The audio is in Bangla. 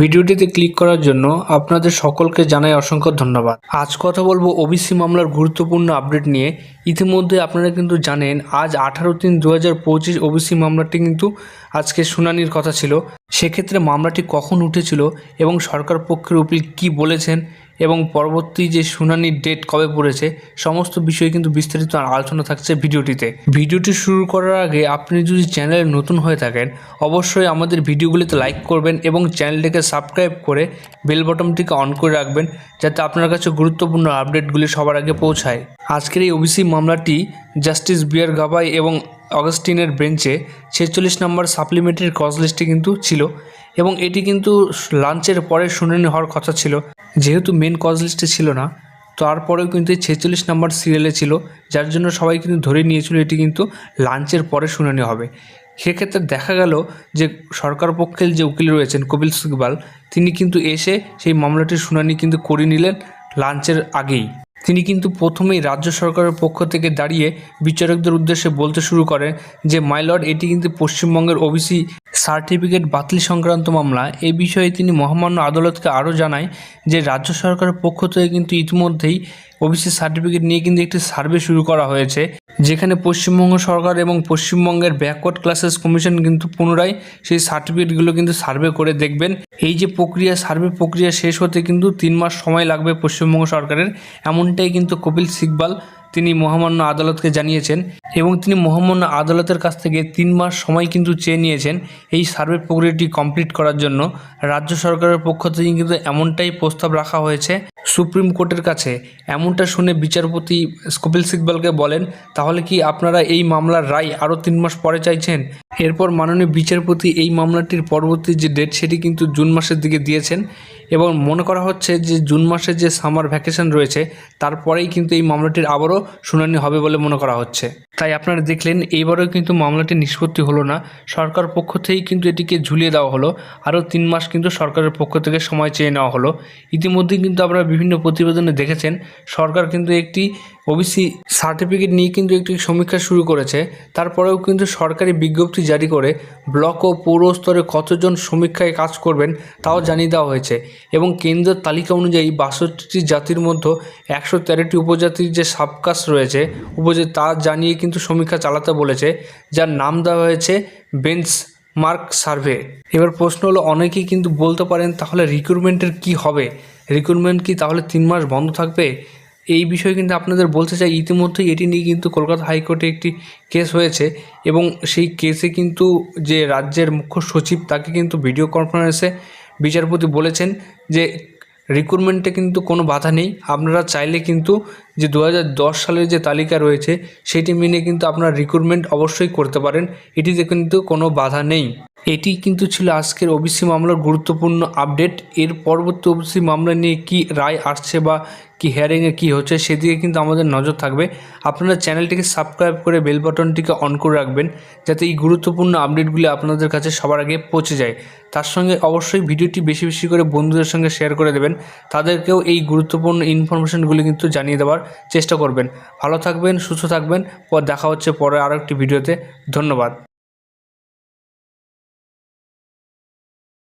ভিডিওটিতে ক্লিক করার জন্য আপনাদের সকলকে জানাই অসংখ্য ধন্যবাদ। আজ কথা বলব ওবিসি মামলার গুরুত্বপূর্ণ আপডেট নিয়ে। ইতিমধ্যে আপনারা কিন্তু জানেন, আজ আঠারো তিন দু হাজার পঁচিশ ওবিসি মামলাটি কিন্তু আজকে শুনানির কথা ছিল। সেক্ষেত্রে মামলাটি কখন উঠেছিল এবং সরকার পক্ষের উকিল কি বলেছেন এবং পরবর্তী যে শুনানির ডেট কবে পড়েছে, সমস্ত বিষয়ে কিন্তু বিস্তারিত আলোচনা থাকছে ভিডিওটিতে। ভিডিওটি শুরু করার আগে আপনি যদি চ্যানেলে নতুন হয়ে থাকেন, অবশ্যই আমাদের ভিডিওগুলিতে লাইক করবেন এবং চ্যানেলটিকে সাবস্ক্রাইব করে বেল বটনটিকে অন করে রাখবেন, যাতে আপনার কাছে গুরুত্বপূর্ণ আপডেটগুলি সবার আগে পৌঁছায়। আজকের এই ওবিসি মামলাটি জাস্টিস বিয়ার গাবাই এবং অগাস্টিনের বেঞ্চে ছেচল্লিশ নম্বর সাপ্লিমেন্টারি কজ লিস্টে কিন্তু ছিল এবং এটি কিন্তু লাঞ্চের পরে শুনানি হওয়ার কথা ছিল। যেহেতু মেন কজ লিস্টে ছিল না, তারপরেও কিন্তু ছেচল্লিশ নম্বর সিরিয়ালে ছিল, যার জন্য সবাই কিন্তু ধরে নিয়েছিল এটি কিন্তু লাঞ্চের পরে শুনানি হবে। সেক্ষেত্রে দেখা গেল যে সরকার পক্ষের যে উকিল রয়েছেন কপিল সিকবাল তিনি কিন্তু এসে সেই মামলাটির শুনানি কিন্তু করে নিলেন লাঞ্চের আগেই। তিনি কিন্তু প্রথমেই রাজ্য সরকারের পক্ষ থেকে দাঁড়িয়ে বিচারকদের উদ্দেশ্যে বলতে শুরু করেন যে মাইলর্ড এটি কিন্তু পশ্চিমবঙ্গের ওবিসি সার্টিফিকেট বাতিল সংক্রান্ত মামলা। এ বিষয়ে তিনি মহামান্য আদালতকে আরও জানায় যে, রাজ্য সরকারের পক্ষ থেকে কিন্তু ইতিমধ্যেই ওবিসি সার্টিফিকেট নিয়ে কিন্তু একটি সার্ভে শুরু করা হয়েছে, যেখানে পশ্চিমবঙ্গ সরকার এবং পশ্চিমবঙ্গের ব্যাকওয়ার্ড ক্লাসেস কমিশন কিন্তু পুনরায় সেই সার্টিফিকেটগুলো কিন্তু সার্ভে করে দেখবেন। এই যে প্রক্রিয়া, সার্ভে প্রক্রিয়া শেষ হতে কিন্তু তিন মাস সময় লাগবে পশ্চিমবঙ্গ সরকারের। এমনটাই কিন্তু কপিল সিকবাল তিনি মহামান্য আদালতকে জানিয়েছেন এবং তিনি মহামান্য আদালতের কাছ থেকে তিন মাস সময় কিন্তু চেয়ে নিয়েছেন এই সার্ভে প্রক্রিয়াটি কমপ্লিট করার জন্য। রাজ্য সরকারের পক্ষ থেকে কিন্তু এমনটাই প্রস্তাব রাখা হয়েছে সুপ্রিম কোর্টের কাছে এমনটা শুনে বিচারপতি কপিল সিকবালকে বলেন, তাহলে কি আপনারা এই মামলার রায় আরও তিন মাস পরে চাইছেন? এরপর মাননীয় বিচারপতি এই মামলাটির পরবর্তী যে ডেট সেটি কিন্তু জুন মাসের দিকে দিয়েছেন এবং মনে করা হচ্ছে যে জুন মাসে যে সামার ভ্যাকেশন রয়েছে, তারপরেই কিন্তু এই মামলাটির আবারও শুনানি হবে বলে মনে করা হচ্ছে। তাই আপনারা দেখলেন, এইবারও কিন্তু মামলাটি নিষ্পত্তি হলো না। সরকার পক্ষ থেকেই কিন্তু এটিকে ঝুলিয়ে দেওয়া হলো। আরও তিন মাস কিন্তু সরকারের পক্ষ থেকে সময় চেয়ে নেওয়া হলো। ইতিমধ্যেই কিন্তু আপনারা বিভিন্ন প্রতিবেদনে দেখেছেন, সরকার কিন্তু একটি ওবিসি সার্টিফিকেট নিয়ে কিন্তু একটি সমীক্ষা শুরু করেছে। তারপরেও কিন্তু সরকারি বিজ্ঞপ্তি জারি করে ব্লক ও পৌর স্তরে কতজন সমীক্ষায় কাজ করবেন তাও জানিয়ে দেওয়া হয়েছে এবং কেন্দ্রের তালিকা অনুযায়ী বাষট্টিটি জাতির মধ্যে একশো তেরোটি উপজাতির যে সাবকাস্ট রয়েছে, উপজাতি তা জানিয়ে কিন্তু সমীক্ষা চালাতে বলেছে, যার নাম দেওয়া হয়েছে বেঞ্চ মার্ক সার্ভে। এবার প্রশ্ন হলো, অনেকেই কিন্তু বলতে পারেন, তাহলে রিক্রুটমেন্টের কি হবে? রিক্রুটমেন্ট কি তাহলে তিন মাস বন্ধ থাকবে? এই বিষয়ে কিন্তু আপনাদের বলতে চাই, ইতিমধ্যেই এটি নিয়ে কিন্তু কলকাতা হাইকোর্টে একটি কেস হয়েছে এবং সেই কেসে কিন্তু যে রাজ্যের মুখ্য সচিব, তাকে কিন্তু ভিডিও কনফারেন্সে বিচারপতি বলেছেন যে রিক্রুটমেন্টে কিন্তু কোনো বাধা নেই। আপনারা চাইলে কিন্তু যে দু হাজার দশ সালের যে তালিকা রয়েছে, সেটি মেনে কিন্তু আপনারা রিক্রুটমেন্ট অবশ্যই করতে পারেন। এটিতে কিন্তু কোনো বাধা নেই। এটি কিন্তু ছিল আজকের ওবিসি মামলার গুরুত্বপূর্ণ আপডেট এর পরবর্তী ওবিসি মামলা নিয়ে কি রায় আসছে বা কি হেয়ারিংয়ে কী হচ্ছে, সেদিকে কিন্তু আমাদের নজর থাকবে। আপনারা চ্যানেলটিকে সাবস্ক্রাইব করে বেল বাটনটিকে অন করে রাখবেন, যাতে এই গুরুত্বপূর্ণ আপডেটগুলি আপনাদের কাছে সবার আগে পৌঁছে যায়। তার সঙ্গে অবশ্যই ভিডিওটি বেশি বেশি করে বন্ধুদের সঙ্গে শেয়ার করে দেবেন। তাদেরকেও এই গুরুত্বপূর্ণ ইনফরমেশনগুলি কিন্তু জানিয়ে দেওয়ার চেষ্টা করবেন। ভালো থাকবেন সুস্থ থাকবেন। পর দেখা হচ্ছে পরে আরও একটি ভিডিওতে। ধন্যবাদ।